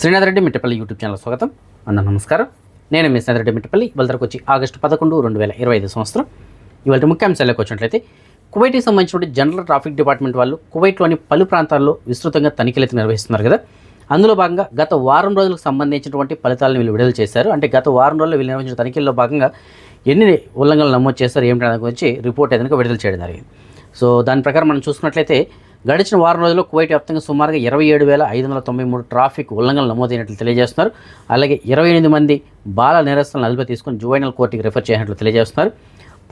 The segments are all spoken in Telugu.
శ్రీనాథ్ రెడ్డి మిట్టపల్లి యూట్యూబ్ ఛానల్ స్వాగతం. అన్న నమస్కారం. నేను మీ శ్రీనాథ్ రెడ్డి మిట్టపల్లి. ఇవాళ వచ్చి ఆగస్టు పదకొండు రెండు వేల ఇరవై ఐదు సంవత్సరం. ఇవాళ ముఖ్యాంశాలకు వచ్చినట్లయితే కువైట్కి సంబంధించిన జనరల్ ట్రాఫిక్ డిపార్ట్మెంట్ వాళ్ళు కువైట్లోని పలు ప్రాంతాల్లో విస్తృతంగా తనిఖీలు నిర్వహిస్తున్నారు కదా. అందులో భాగంగా గత వారం రోజులకు సంబంధించినటువంటి ఫలితాలను వీళ్ళు విడుదల చేశారు. అంటే గత వారం రోజులు వీళ్ళు నిర్వహించిన తనిఖీల్లో భాగంగా ఎన్ని ఉల్లంఘనలు నమోదు చేశారు ఏమిటి దాని గురించి రిపోర్ట్ ఏదైనా విడుదల చేయడం జరిగింది. సో దాని ప్రకారం మనం చూసుకున్నట్లయితే గడిచిన వారం రోజుల్లో కువైట్ వ్యాప్తంగా సుమారుగా ఇరవై ఏడు వేల ఐదు వందల తొంభై మూడు ట్రాఫిక్ ఉల్లంఘనలు నమోదైనట్లు తెలియజేస్తున్నారు. అలాగే ఇరవై ఎనిమిది మంది బాల నేరస్తులను అదుపు తీసుకుని జువైనల్ కోర్టుకి రిఫర్ చేసినట్లు తెలియజేస్తున్నారు.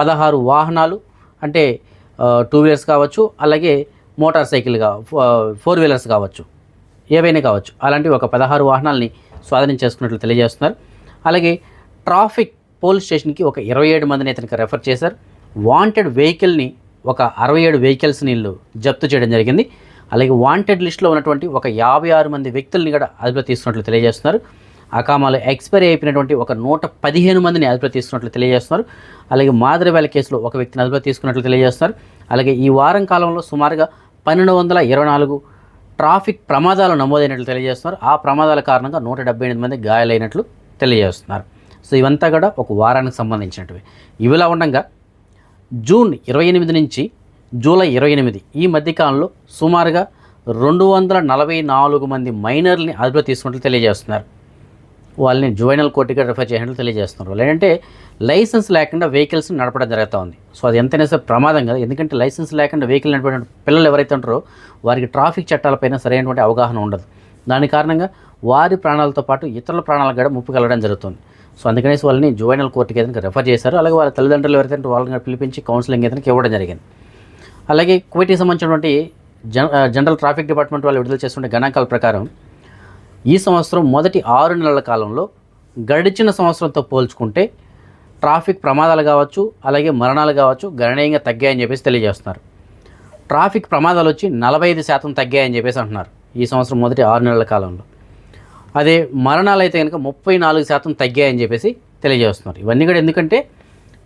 పదహారు వాహనాలు అంటే టూ వీలర్స్ కావచ్చు అలాగే మోటార్ సైకిల్ కా ఫోర్ వీలర్స్ కావచ్చు ఏవైనా కావచ్చు. అలాంటి ఒక పదహారు వాహనాలని స్వాధీనం చేసుకున్నట్లు తెలియజేస్తున్నారు. అలాగే ట్రాఫిక్ పోలీస్ స్టేషన్కి ఒక ఇరవై ఏడు మందిని ఇతనికి రెఫర్ చేశారు. వాంటెడ్ వెహికల్ని ఒక అరవై ఏడు వెహికల్స్ని వీళ్ళు జప్తు చేయడం జరిగింది. అలాగే వాంటెడ్ లిస్ట్లో ఉన్నటువంటి ఒక యాభై ఆరు మంది వ్యక్తుల్ని కూడా అదుపులో తీసుకున్నట్లు తెలియజేస్తున్నారు. అకామాలో ఎక్స్పైరీ అయిపోయినటువంటి ఒక నూట పదిహేను మందిని అదుపులో తీసుకున్నట్లు తెలియజేస్తున్నారు. అలాగే మాదిరివేల కేసులో ఒక వ్యక్తిని అదుపులో తీసుకున్నట్లు తెలియజేస్తున్నారు. అలాగే ఈ వారం కాలంలో సుమారుగా పన్నెండు వందల ఇరవై నాలుగు ట్రాఫిక్ ప్రమాదాలు నమోదైనట్లు తెలియజేస్తున్నారు. ఆ ప్రమాదాల కారణంగా నూట డెబ్బై ఎనిమిది మంది గాయాలైనట్లు తెలియజేస్తున్నారు. సో ఇవంతా కూడా ఒక వారానికి సంబంధించినటివి. ఇవిలా ఉండగా జూన్ ఇరవై ఎనిమిది నుంచి జూలై ఇరవై ఎనిమిది. ఈ మధ్యకాలంలో సుమారుగా రెండు వందల నలభై నాలుగు మంది మైనర్ని అదుపులో తీసుకున్నట్లు తెలియజేస్తున్నారు. వాళ్ళని జువైనల్ కోర్టుగా రిఫర్ చేసినట్లు తెలియజేస్తున్నారు. లేదంటే లైసెన్స్ లేకుండా వెహికల్స్ నడపడం జరుగుతూ ఉంది. సో అది ఎంతైనా సరే ప్రమాదం కదా. ఎందుకంటే లైసెన్స్ లేకుండా వెహికల్ నడిపే పిల్లలు ఎవరైతే ఉంటారో వారికి ట్రాఫిక్ చట్టాలపైన సరైనటువంటి అవగాహన ఉండదు. దాని కారణంగా వారి ప్రాణాలతో పాటు ఇతరుల ప్రాణాలకు కూడా ముప్పు కలగడం జరుగుతుంది. సో అందుకనేసి వాళ్ళని జువైనల్ కోర్టుకి ఏదైనా రెఫర్ చేశారు. అలాగే వాళ్ళ తల్లిదండ్రులు ఎవరైతే వాళ్ళని పిలిపించి కౌన్సిలింగ్ ఏదైనా ఇవ్వడం జరిగింది. అలాగే కువైట్కి సంబంధించినటువంటి జన జనరల్ ట్రాఫిక్ డిపార్ట్మెంట్ వాళ్ళు విడుదల చేస్తున్న గణాంకాల ప్రకారం ఈ సంవత్సరం మొదటి ఆరు నెలల కాలంలో గడిచిన సంవత్సరంతో పోల్చుకుంటే ట్రాఫిక్ ప్రమాదాలు కావచ్చు అలాగే మరణాలు కావచ్చు గణనీయంగా తగ్గాయని చెప్పేసి తెలియజేస్తున్నారు. ట్రాఫిక్ ప్రమాదాలు వచ్చి నలభై ఐదు శాతం తగ్గాయని చెప్పేసి అంటున్నారు ఈ సంవత్సరం మొదటి ఆరు నెలల కాలంలో. అదే మరణాలు అయితే కనుక ముప్పై నాలుగు శాతం తగ్గాయని చెప్పేసి తెలియజేస్తున్నారు. ఇవన్నీ కూడా ఎందుకంటే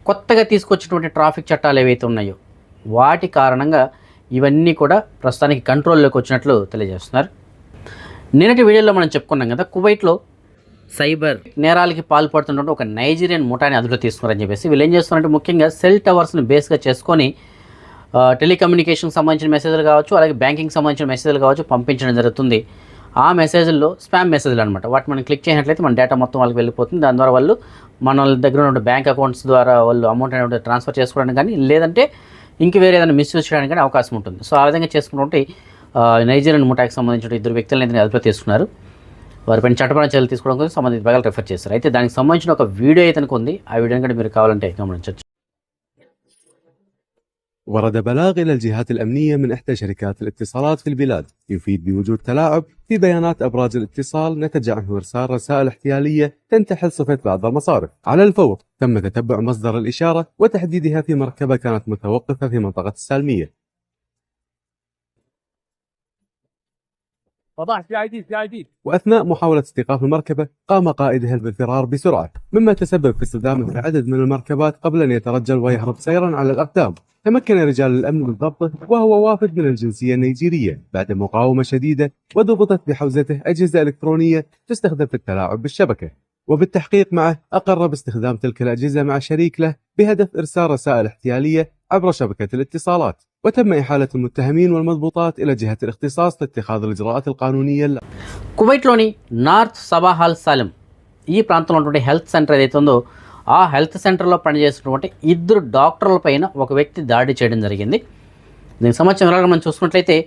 కొత్తగా తీసుకొచ్చినటువంటి ట్రాఫిక్ చట్టాలు ఏవైతే ఉన్నాయో వాటి కారణంగా ఇవన్నీ కూడా ప్రస్తుతానికి కంట్రోల్లోకి వచ్చినట్లు తెలియజేస్తున్నారు. నిన్నటి వీడియోలో మనం చెప్పుకున్నాం కదా కువైట్లో సైబర్ నేరాలకి పాల్పడుతున్నటువంటి ఒక నైజీరియన్ ముఠాని అదుపులో తీసుకున్నారని చెప్పేసి వీళ్ళు ఏం చేస్తున్నారంటే ముఖ్యంగా సెల్ టవర్స్ని బేస్గా చేసుకొని టెలికమ్యూనికేషన్కి సంబంధించిన మెసేజ్లు కావచ్చు అలాగే బ్యాంకింగ్ సంబంధించిన మెసేజ్లు కావచ్చు పంపించడం జరుగుతుంది. ఆ మెసేజ్ల్లో స్పామ్ మెసేజ్లు అనమాట వాటి మనం క్లిక్ చేసినట్లయితే మన డేటా మొత్తం వాళ్ళకి వెళ్ళిపోతుంది. దాని ద్వారా వాళ్ళు మన దగ్గర ఉన్న బ్యాంక్ అకౌంట్స్ ద్వారా వాళ్ళు అమౌంట్ అనేది ట్రాన్స్ఫర్ చేసుకోవడానికి కానీ లేదంటే ఇంక వేరే ఏదైనా మిస్యూజ్ చేయడానికి కానీ అవకాశం ఉంటుంది. సో ఆ విధంగా చేసుకుంటుంటే నైజీరియన్ ముఠాకి సంబంధించిన ఇద్దరు వ్యక్తులను అయితే అదుపులో తీసుకున్నారు. వారిపైన చట్టపరమైన చర్యలు తీసుకోవడం కోసం సంబంధిత భాగాలు రిఫర్ చేశారు. అయితే దానికి సంబంధించిన ఒక వీడియో అయితే ఉంది ఆ వీడియోని కూడా మీరు కావాలంటే గమనించవచ్చు. ورد بلاغ إلى الجهات الأمنية من إحدى شركات الاتصالات في البلاد يفيد بوجود تلاعب في بيانات أبراج الاتصال نتج عنه إرسال رسائل احتيالية تنتحل صفة بعض المصارف. على الفور تم تتبع مصدر الإشارة وتحديدها في مركبة كانت متوقفة في منطقة السالمية. وضع سي آي دي سي آي دي. وأثناء محاولة استيقاف المركبة قام قائدها بالفرار بسرعة مما تسبب في اصطدامه في عدد من المركبات قبل أن يترجل ويهرب سيرا على الأقدام. تمكن رجال الأمن من ضبطه وهو وافد من الجنسية النيجيرية. بعد مقاومة شديدة وضبطت بحوزته أجهزة إلكترونية تستخدم في التلاعب بالشبكة. وبالتحقيق معه أقر باستخدام تلك الأجهزة مع شريك له بهدف إرسال رسائل احتيالية عبر شبكة الاتصالات وتم إحالة المتهمين والمضبوطات إلى جهة الاختصاص لاتخاذ الإجراءات القانونية اللازمة కువైట్లోని నార్త్ సబాహాల్ సాలెం ఈ ప్రాంతంలో ఉన్నటువంటి హెల్త్ సెంటర్ ఏదైతే ఉందో ఆ హెల్త్ సెంటర్లో పనిచేస్తున్నటువంటి ఇద్దరు డాక్టర్ల పైన ఒక వ్యక్తి దాడి చేయడం జరిగింది దీనికి సంబంధించిన వివరాలు మనం చూసుకున్నట్లయితే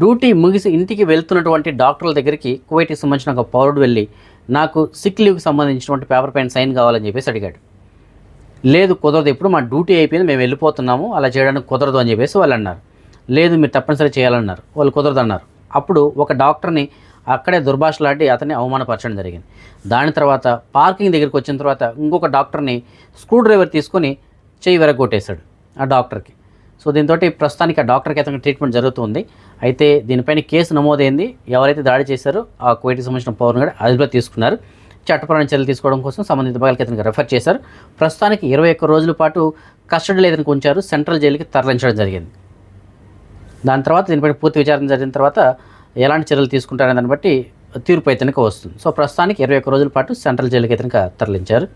డ్యూటీ ముగిసి ఇంటికి వెళ్తున్నటువంటి డాక్టర్ల దగ్గరికి కువైట్కి సంబంధించిన ఒక పౌరుడు వెళ్ళి నాకు సిక్ లీవ్కి సంబంధించినటువంటి పేపర్ పైన సైన్ కావాలని చెప్పేసి అడిగాడు లేదు కుదరదు ఇప్పుడు మా డ్యూటీ అయిపోయింది మేము వెళ్ళిపోతున్నాము అలా చేయడానికి కుదరదు అని చెప్పేసి వాళ్ళు అన్నారు. లేదు మీరు తప్పనిసరి చేయాలన్నారు వాళ్ళు కుదరదు అన్నారు అప్పుడు ఒక డాక్టర్ని అక్కడే దుర్భాషలాడి అతన్ని అవమానపరచడం జరిగింది. దాని తర్వాత పార్కింగ్ దగ్గరికి వచ్చిన తర్వాత ఇంకొక డాక్టర్ని స్క్రూ డ్రైవర్ తీసుకొని చేయి వెరగొట్టేశాడు ఆ డాక్టర్కి. సో దీంతో ప్రస్తుతానికి ఆ డాక్టర్కి అతనికి ట్రీట్మెంట్ జరుగుతుంది. అయితే దీనిపైన కేసు నమోదైంది. ఎవరైతే దాడి చేశారో ఆ కువైట్కి సంబంధించిన పౌరుని కూడా అదుపులో తీసుకున్నారు. చట్టపరమైన చర్యలు తీసుకోవడం కోసం సంబంధిత విభాగాలకి ఇతనికి రెఫర్ చేశారు. ప్రస్తుతానికి ఇరవై ఒక్క రోజుల పాటు కస్టడీలో ఇతనికి ఉంచారు సెంట్రల్ జైలుకి తరలించడం జరిగింది. దాని తర్వాత దీనిపై పూర్తి విచారణ జరిగిన తర్వాత ఎలాంటి చర్యలు తీసుకుంటారనే దాన్ని బట్టి తీర్పు అయితే వస్తుంది. సో ప్రస్తుతానికి ఇరవై ఒక్క రోజుల పాటు సెంట్రల్ జైలుకి అయితే తరలించారు.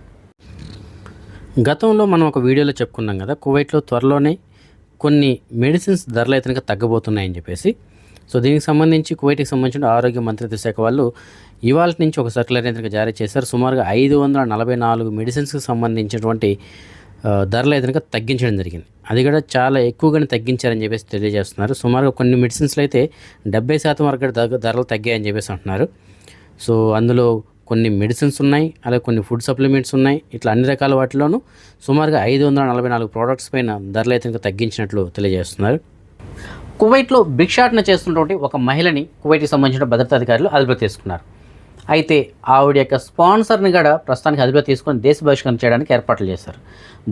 గతంలో మనం ఒక వీడియోలో చెప్పుకున్నాం కదా కువైట్లో త్వరలోనే కొన్ని మెడిసిన్స్ ధరలు అయితే తగ్గబోతున్నాయని చెప్పేసి. సో దీనికి సంబంధించి కువైట్కి సంబంధించిన ఆరోగ్య మంత్రిత్వ శాఖ వాళ్ళు ఇవాళ నుంచి ఒక సర్కులర్ అయితే జారీ చేశారు. సుమారుగా ఐదు వందల నలభై నాలుగు మెడిసిన్స్కి సంబంధించినటువంటి ధరలు అయితే తగ్గించడం జరిగింది. అది కూడా చాలా ఎక్కువగానే తగ్గించారని చెప్పేసి తెలియజేస్తున్నారు. సుమారుగా కొన్ని మెడిసిన్స్లో అయితే డెబ్బై శాతం వరకు ధరలు తగ్గాయని చెప్పేసి అంటున్నారు. సో అందులో కొన్ని మెడిసిన్స్ ఉన్నాయి అలాగే కొన్ని ఫుడ్ సప్లిమెంట్స్ ఉన్నాయి. ఇట్లా అన్ని రకాల వాటిలోనూ సుమారుగా ఐదు వందల నలభై నాలుగు ప్రోడక్ట్స్ పైన ధరలు అయితే తగ్గించినట్లు తెలియజేస్తున్నారు. కువైట్లో భిక్షాటన చేస్తున్నటువంటి ఒక మహిళని కువైట్కి సంబంధించిన భద్రతా అధికారులు అదుపులో తీసుకున్నారు. అయితే ఆవిడ యొక్క స్పాన్సర్ని కూడా ప్రస్తుతానికి అదుపులో తీసుకొని దేశ బహిష్కరణ చేయడానికి ఏర్పాట్లు చేశారు.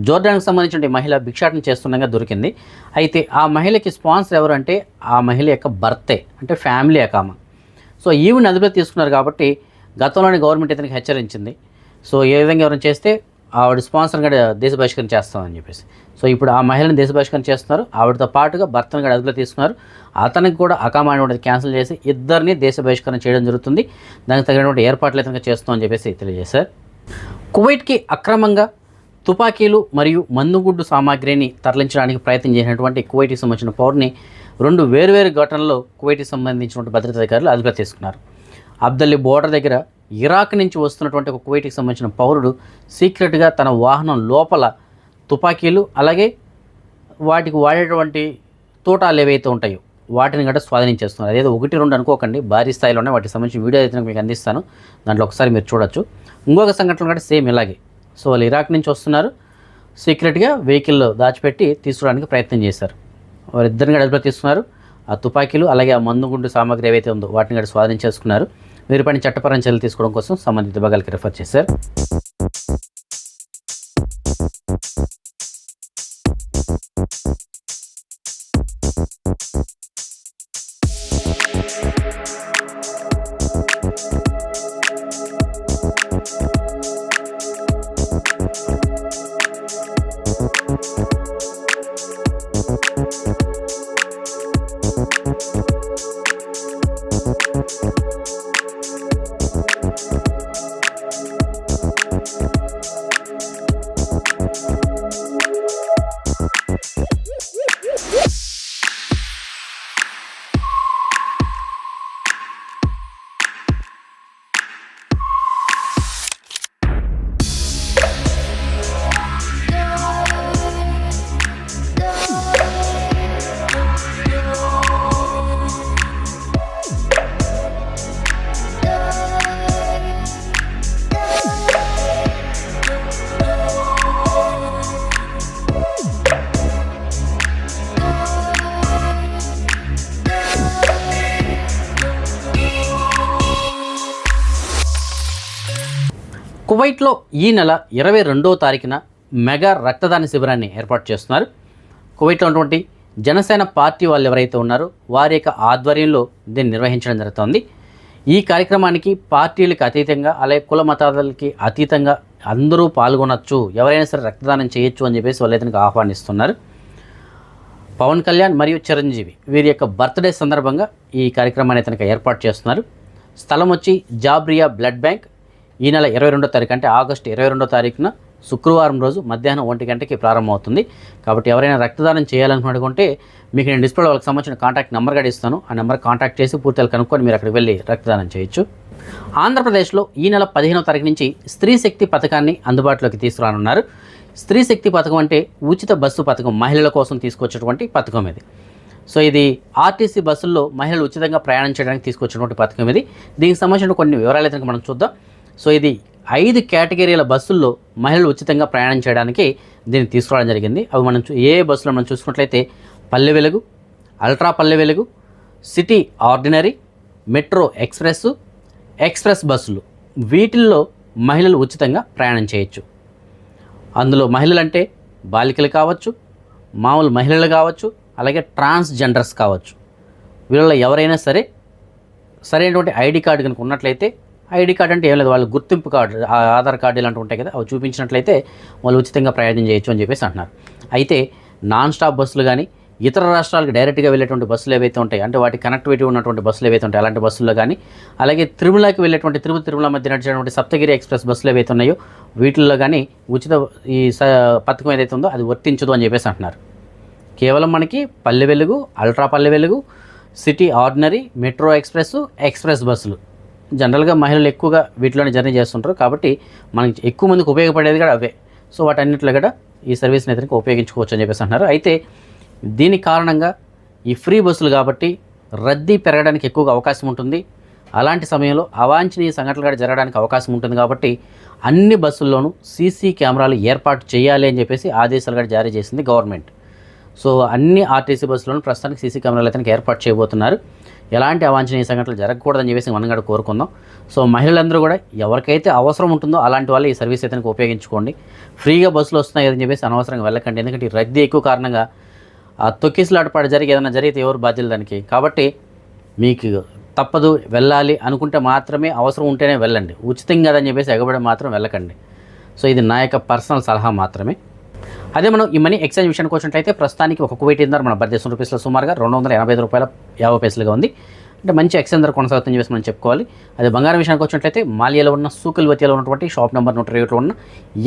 జోర్డాన్కి సంబంధించిన మహిళ భిక్షాటన చేస్తుండగా దొరికింది. అయితే ఆ మహిళకి స్పాన్సర్ ఎవరంటే ఆ మహిళ యొక్క భర్తే అంటే ఫ్యామిలీ అకామ సో ఈవిని అదుపులో తీసుకున్నారు కాబట్టి గతంలోని గవర్నమెంట్ ఇతనికి హెచ్చరించింది. సో ఏ విధంగా ఎవరైనా చేస్తే ఆవిడ స్పాన్సర్ కూడా దేశ బహిష్కరణ చేస్తామని చెప్పేసి. సో ఇప్పుడు ఆ మహిళను దేశ బహిష్కరణ చేస్తున్నారు. ఆవిడతో పాటుగా భర్తను కూడా అదుపులో తీసుకున్నారు. అతనికి కూడా అకామాన్ని క్యాన్సిల్ చేసి ఇద్దరిని దేశ బహిష్కరణ చేయడం జరుగుతుంది. దానికి తగినటువంటి ఏర్పాట్లు అయితే చేస్తామని చెప్పేసి తెలియజేశారు. కువైట్కి అక్రమంగా తుపాకీలు మరియు మందుగుడ్డు సామాగ్రిని తరలించడానికి ప్రయత్నం చేసినటువంటి కువైట్కి సంబంధించిన పౌరుని రెండు వేరువేరు ఘటనల్లో కువైట్కి సంబంధించినటువంటి భద్రతా అధికారులు అదుపులో తీసుకున్నారు. అబ్దల్లి బోర్డర్ దగ్గర ఇరాక్ నుంచి వస్తున్నటువంటి ఒక కువైట్కి సంబంధించిన పౌరుడు సీక్రెట్గా తన వాహనం లోపల తుపాకీలు అలాగే వాటికి వాడేటువంటి తోటాలు ఏవైతే ఉంటాయో వాటిని గట్రా స్వాధీనించేస్తున్నారు అదేదో ఒకటి రెండు అనుకోకండి. భారీ స్థాయిలోనే వాటికి సంబంధించిన వీడియో అయితే మీకు అందిస్తాను. దాంట్లో ఒకసారి మీరు చూడొచ్చు. ఇంకొక సంఘటన కూడా సేమ్ ఇలాగే. సో వాళ్ళు ఇరాక్ నుంచి వస్తున్నారు. సీక్రెట్గా వెహికల్లో దాచిపెట్టి తీసుకోవడానికి ప్రయత్నం చేశారు. వారిద్దరిని కూడా అదుపులో తీసుకున్నారు. ఆ తుపాకీలు అలాగే ఆ మందుగుండు సామాగ్రి ఏవైతే ఉందో వాటిని కూడా స్వాధీనం చేసుకున్నారు. వీరిపైన చట్టపరమైన చర్యలు తీసుకోవడం కోసం సంబంధిత విభాగాలకి రిఫర్ చేశారు. కువైట్లో ఈ నెల ఇరవై రెండవ తారీఖున మెగా రక్తదాన శిబిరాన్ని ఏర్పాటు చేస్తున్నారు. కువైట్లో ఉన్నటువంటి జనసేన పార్టీ వాళ్ళు ఎవరైతే ఉన్నారో వారి యొక్క ఆధ్వర్యంలో దీన్ని నిర్వహించడం జరుగుతోంది. ఈ కార్యక్రమానికి పార్టీలకు అతీతంగా అలాగే కుల మతాలకి అతీతంగా అందరూ పాల్గొనొచ్చు ఎవరైనా సరే రక్తదానం చేయొచ్చు అని చెప్పేసి వాళ్ళు ఇతనికి ఆహ్వానిస్తున్నారు. పవన్ కళ్యాణ్ మరియు చిరంజీవి వీరి యొక్క బర్త్డే సందర్భంగా ఈ కార్యక్రమాన్ని అతనికి ఏర్పాటు చేస్తున్నారు. స్థలం వచ్చి జాబ్రియా బ్లడ్ బ్యాంక్ ఈ నెల ఇరవై రెండో తారీఖు అంటే ఆగస్టు ఇరవై రెండో తారీఖున శుక్రవారం రోజు మధ్యాహ్నం ఒంటి గంటకి ప్రారంభమవుతుంది. కాబట్టి ఎవరైనా రక్తదానం చేయాలనుకుంటే మీకు నేను డిస్ప్లే వాళ్ళకి సంబంధించిన కాంటాక్ట్ నెంబర్ కూడా ఇస్తాను. ఆ నెంబర్ కాంటాక్ట్ చేసి పూర్తిగా కనుక్కొని మీరు అక్కడికి వెళ్ళి రక్తదానం చేయొచ్చు. ఆంధ్రప్రదేశ్లో ఈ నెల పదిహేనో తారీఖు నుంచి స్త్రీ శక్తి పథకాన్ని అందుబాటులోకి తీసుకురానున్నారు. స్త్రీ శక్తి పథకం అంటే ఉచిత బస్సు పథకం మహిళల కోసం తీసుకొచ్చినటువంటి పథకం ఇది. సో ఇది ఆర్టీసీ బస్సుల్లో మహిళలు ఉచితంగా ప్రయాణం చేయడానికి తీసుకొచ్చినటువంటి పథకం ఇది. దీనికి సంబంధించిన కొన్ని వివరాలు అయితే మనం చూద్దాం. సో ఇది ఐదు కేటగిరీల బస్సుల్లో మహిళలు ఉచితంగా ప్రయాణం చేయడానికి దీన్ని తీసుకురావడం జరిగింది. అవి మనం చూ- ఏ ఏ బస్సులో మనం చూసుకున్నట్లయితే పల్లె Velugu ultra Palle Velugu city ordinary metro express express బస్సులు. వీటిల్లో మహిళలు ఉచితంగా ప్రయాణం చేయొచ్చు. అందులో మహిళలు అంటే బాలికలు కావచ్చు మామూలు మహిళలు కావచ్చు అలాగే ట్రాన్స్జెండర్స్ కావచ్చు. వీళ్ళలో ఎవరైనా సరే సరైనటువంటి ఐడి కార్డు కనుక ఉన్నట్లయితే ఐడి కార్డు అంటే ఏం లేదు. వాళ్ళ గుర్తింపు కార్డు ఆధార్ కార్డు ఇలాంటివి ఉంటాయి కదా అవి చూపించినట్లయితే వాళ్ళు ఉచితంగా ప్రయాణం చేయొచ్చు అని చెప్పేసి అంటున్నారు. అయితే నాన్ స్టాప్ బస్సులు కానీ ఇతర రాష్ట్రాలకు డైరెక్ట్గా వెళ్ళేటువంటి బస్సులు ఏవైతే ఉంటాయి అంటే వాటి కనెక్టివిటీ ఉన్నటువంటి బస్సులు ఏవైతే ఉంటాయి అలాంటి బస్సుల్లో కానీ అలాగే తిరుమలకి వెళ్ళేటువంటి తిరుపతి తిరుమల మధ్య నడిచేటువంటి సప్తగిరి ఎక్స్ప్రెస్ బస్సులు ఏవైతే ఉన్నాయో వీటిల్లో కానీ ఉచిత ఈ స పథకం ఏదైతే ఉందో అది వర్తించదు అని చెప్పేసి అంటున్నారు. కేవలం మనకి పల్లె Velugu ultra Palle Velugu city ordinary metro express express బస్సులు. జనరల్గా మహిళలు ఎక్కువగా వీటిలోనే జర్నీ చేస్తుంటారు. కాబట్టి మనకి ఎక్కువ మందికి ఉపయోగపడేది కూడా అవే. సో వాటన్నిటిలో కూడా ఈ సర్వీస్ని ఇతనికి ఉపయోగించుకోవచ్చు అని చెప్పేసి అంటున్నారు. అయితే దీని కారణంగా ఈ ఫ్రీ బస్సులు కాబట్టి రద్దీ పెరగడానికి ఎక్కువగా అవకాశం ఉంటుంది. అలాంటి సమయంలో అవాంఛనీయ సంఘటనలు కూడా జరగడానికి అవకాశం ఉంటుంది. కాబట్టి అన్ని బస్సుల్లోనూ సీసీ కెమెరాలు ఏర్పాటు చేయాలి అని చెప్పేసి ఆదేశాలు కూడా జారీ చేసింది గవర్నమెంట్. సో అన్ని ఆర్టీసీ బస్సులను ప్రస్తుతానికి సీసీ కెమెరాలు అయితే ఏర్పాటు చేయబోతున్నారు. ఎలాంటి అవాంఛనీయ సంఘటనలు జరగకూడదని చెప్పేసి మనం కూడా కోరుకుందాం. సో మహిళలందరూ కూడా ఎవరికైతే అవసరం ఉంటుందో అలాంటి వాళ్ళు ఈ సర్వీస్ అయితే ఉపయోగించుకోండి. ఫ్రీగా బస్సులు వస్తున్నాయి అని చెప్పేసి అనవసరంగా వెళ్ళకండి. ఎందుకంటే ఈ రద్దీ ఎక్కువ కారణంగా ఆ తొక్కిసలాటపాటు జరిగి ఏదైనా జరిగితే ఎవరు బాధ్యులు దానికి? కాబట్టి మీకు తప్పదు వెళ్ళాలి అనుకుంటే మాత్రమే అవసరం ఉంటేనే వెళ్ళండి. ఉచితం కదని చెప్పేసి ఎగబడి మాత్రం వెళ్ళకండి. సో ఇది నా యొక్క పర్సనల్ సలహా మాత్రమే. అదే మనం ఈ మనీ ఎక్స్చేంజ్ విషయానికి వచ్చినట్లయితే ప్రస్తుతానికి ఒక కువైట్ ఇందర్ మన భారతదేశం రూపీస్లో సుమారుగా రెండు వందల ఎనభై ఐదు రూపాయల యాభై పైసలుగా ఉంది. అంటే మంచి ఎక్స్చేంజ్ ధర కొనసాగుతుందని చెప్పేసి మనం చెప్పుకోవాలి. అదే బంగారం విషయానికి వచ్చినట్లయితే మాలియాలో ఉన్న సూకుల్వతిలో ఉన్నటువంటి షాప్ నెంబర్ నూట ఇరవై ఉన్న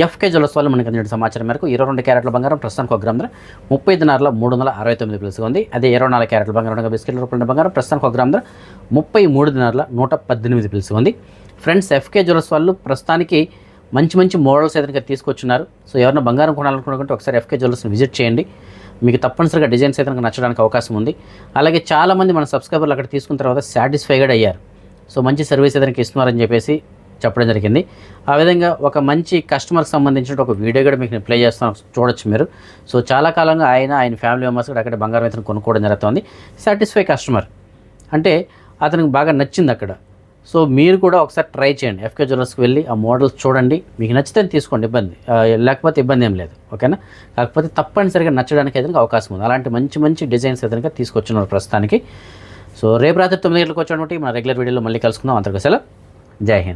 ఎఫ్కే జ్యువెల్స్ వాళ్ళు మనకి అందిన సమాచారం మేరకు ఇరవై రెండు క్యారెట్ల బంగారం ప్రస్తుతానికి ఒక గ్రామ్ ధర ముప్పై దినార్ల మూడు వందల అరవై తొమ్మిది పిలుసుగా ఉంది. అదే ఇరవై నాలుగు క్యారెట్ల బంగారం బిస్కెట్ల రూపాయల బంగారం ప్రస్తుతానికి ఒక గ్రామ్ ధర ముప్పై మూడు దినార్ల నూట పద్దెనిమిది పిలుసుగా ఉంది. ఫ్రెండ్స్ ఎఫ్కే జ్యువెల్స్ వాళ్ళు ప్రస్తుతానికి మంచి మంచి మోడల్స్ ఏదైనా తీసుకొచ్చున్నారు. సో ఎవరైనా బంగారం కొనాలనుకుంటే ఒకసారి ఎఫ్కే జ్యువెలర్స్ని విజిట్ చేయండి. మీకు తప్పనిసరిగా డిజైన్స్ అయితే నచ్చడానికి అవకాశం ఉంది. అలాగే చాలామంది మన సబ్స్క్రైబర్లు అక్కడ తీసుకున్న తర్వాత సాటిస్ఫైగా అయ్యారు. సో మంచి సర్వీస్ ఏదైనా ఇస్తున్నారని చెప్పేసి చెప్పడం జరిగింది. ఆ విధంగా ఒక మంచి కస్టమర్కి సంబంధించిన ఒక వీడియో కూడా మీకు నేను ప్లే చేస్తాను. చూడొచ్చు మీరు. సో చాలా కాలంగా ఆయన ఆయన ఫ్యామిలీ మెంబర్స్ కూడా అక్కడ బంగారం అయితే కొనుక్కోవడం జరుగుతుంది. Satisfy customer. అంటే అతనికి బాగా నచ్చింది అక్కడ. సో మీరు కూడా ఒకసారి ట్రై చేయండి. ఎఫ్కే జ్యువెలర్స్కి వెళ్ళి ఆ మోడల్స్ చూడండి. మీకు నచ్చితే తీసుకోండి ఇబ్బంది లేకపోతే ఇబ్బంది ఏం లేదు. ఓకేనా? కాకపోతే తప్పనిసరిగా నచ్చడానికి అయితే అవకాశం ఉంది. అలాంటి మంచి మంచి డిజైన్స్ అయితే తీసుకొచ్చున్నారు ప్రస్తుతానికి. సో రేపు రాత్రి తొమ్మిది గంటలకు వచ్చినటువంటి మన రెగ్యులర్ వీడియోలో మళ్ళీ కలుసుకుందాం. అంతకు సెలవు. జై హింద్.